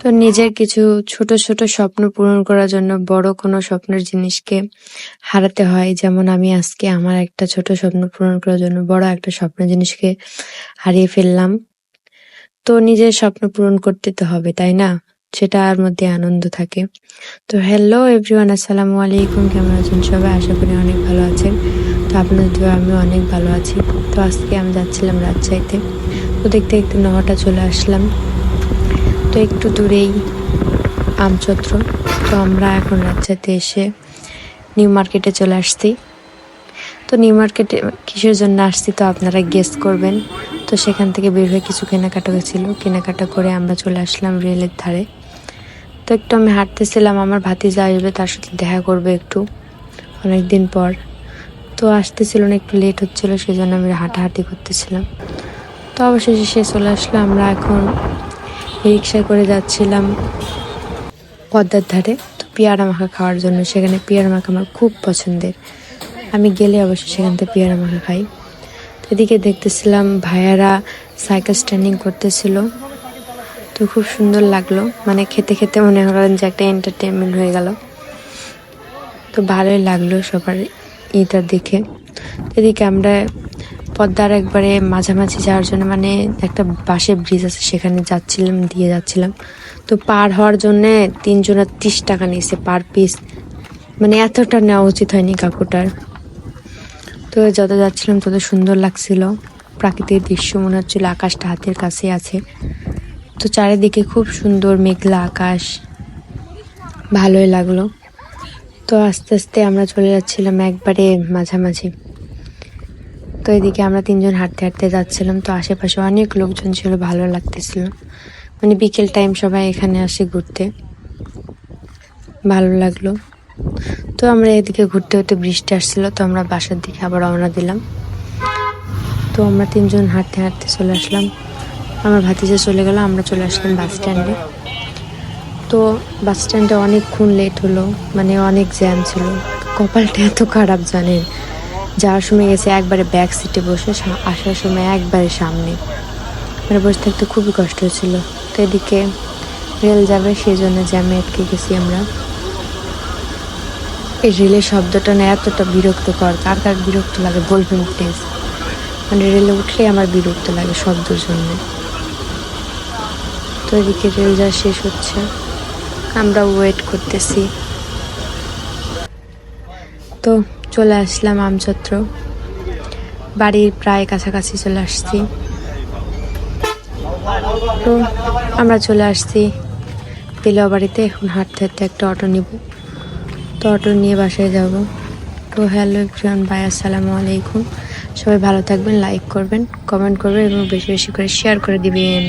তো নিজের কিছু ছোট ছোট স্বপ্ন পূরণ করার জন্য বড় কোনো স্বপ্নের জিনিসকে হারাতে হয়। যেমন আমি আজকে আমার একটা ছোট স্বপ্ন পূরণ করার জন্য বড় একটা স্বপ্ন জিনিসকে হারিয়ে ফেললাম। তো নিজের স্বপ্ন পূরণ করতে তো হবে, তাই না? সেটার মধ্যে আনন্দ থাকে। তো হ্যালো এভরিওয়ান আসসালামু আলাইকুম। কেমন আছেন সবাই? আশা করি অনেক ভালো আছেন। তো আপনাদের আমি অনেক ভালো আছি। তো আজকে আমি যাচ্ছিলাম রাজশাহীতে। তো দেখতে দেখতে নহটা চলে আসলাম। একটু দূরেই আমচত্র তো আমরা এখন রাজশাহীতে এসে নিউ মার্কেটে চলে আসছি। তো নিউ মার্কেটে কিসের জন্য আসছি তো আপনারা গেস করবেন। তো সেখান থেকে বের হয়ে কিছু কেনাকাটা হয়েছিল। কেনাকাটা করে আমরা চলে আসলাম রেলের ধারে। তো একটু আমি হাঁটতেছিলাম, আমার ভাতিজা আসবে তার সাথে দেখা করবে একটু অনেক দিন পর। তো আসতেছিল না, একটু লেট হচ্ছিল সেই জন্য আমি হাঁটাহাঁটি করতেছিলাম। তো অবশেষে সে চলে আসলো, আমরা এখন রিক্সায় করে যাচ্ছিলাম পদ্মার ধারে। তো পেয়ারা মাখা খাওয়ার জন্য সেখানে পেয়ারা মাখা আমার খুব পছন্দের। আমি গেলে অবশ্যই সেখান থেকে পেয়ারা মাখা খাই। এদিকে দেখতেছিলাম ভাইয়ারা সাইকেল স্ট্যান্ডিং করতেছিল। তো খুব সুন্দর লাগল। মানে খেতে খেতে মনে হলেন যে একটা এন্টারটেনমেন্ট হয়ে গেল। তো ভালোই লাগল সবার ইটা দেখে। এদিকে আমরা পদ্মার একবারে মাঝামাঝি যাওয়ার জন্য মানে একটা বাসে ব্রিজ আছে, সেখানে যাচ্ছিলাম, দিয়ে যাচ্ছিলাম। তো পার হওয়ার জন্য তিনজনের ত্রিশ টাকা নিয়েছে পার পিস মানে এতটা নেওয়া উচিত হয়নি কাকুটার। তো যত যাচ্ছিলাম, তত সুন্দর লাগছিল। প্রাকৃতিক দৃশ্য মনে হচ্ছিল আকাশটা হাতের কাছে আছে। তো চারিদিকে খুব সুন্দর মেঘলা আকাশ। ভালোই লাগল। তো আস্তে আস্তে আমরা চলে যাচ্ছিলাম একবারে মাঝামাঝি। তো এদিকে আমরা তিনজন হাঁটতে হাঁটতে যাচ্ছিলাম, তো আশেপাশে অনেক লোকজন ছিল, ভালো লাগতেছিল। মানে বিকেল টাইম সবাই এখানে আসে ঘুরতে। ভালো লাগল। তো আমরা এদিকে ঘুরতে ঘুরতে বৃষ্টি আসছিল, তো আমরা বাসার দিকে আবার রওনা দিলাম। তো আমরা তিনজন হাঁটতে হাঁটতে চলে আসলাম। আমার ভাতিজা চলে গেল, আমরা চলে আসলাম বাস স্ট্যান্ডে তো বাস স্ট্যান্ডে অনেকক্ষণ লেট হলো মানে অনেক জ্যাম ছিল। কপালটা এত খারাপ জানেন। যাওয়ার সময় গেছে, একবারে ব্যাক সিটে বসে আসার সময় একবারে সামনে। মানে বসে থাকতে খুবই কষ্ট হচ্ছিল। তো এদিকে রেল যাবে সেই জন্য জ্যামে আটকে গেছি আমরা। এই রেলের শব্দটা না এতটা বিরক্তকর। কার কার বিরক্ত লাগে বলবেন প্লিজ মানে রেলে উঠলে আমার বিরক্ত লাগে শব্দের জন্য। তো এদিকে রেল যা শেষ হচ্ছে। আমরা ওয়েট করতেছি। তো চলে আসলাম আমছত্র। বাড়ির প্রায় কাছাকাছি চলে আসছি। তো আমরা চলে আসছি তেলেও বাড়িতে এখন হাঁটতে হাঁটতে একটা অটো নিব। তো অটো নিয়ে বাসায় যাব। তো হ্যালো এভরিওয়ান বাই আসসালামু আলাইকুম। সবাই ভালো থাকবেন, লাইক করবেন, কমেন্ট করবেন এবং বেশি বেশি করে শেয়ার করে দিবেন।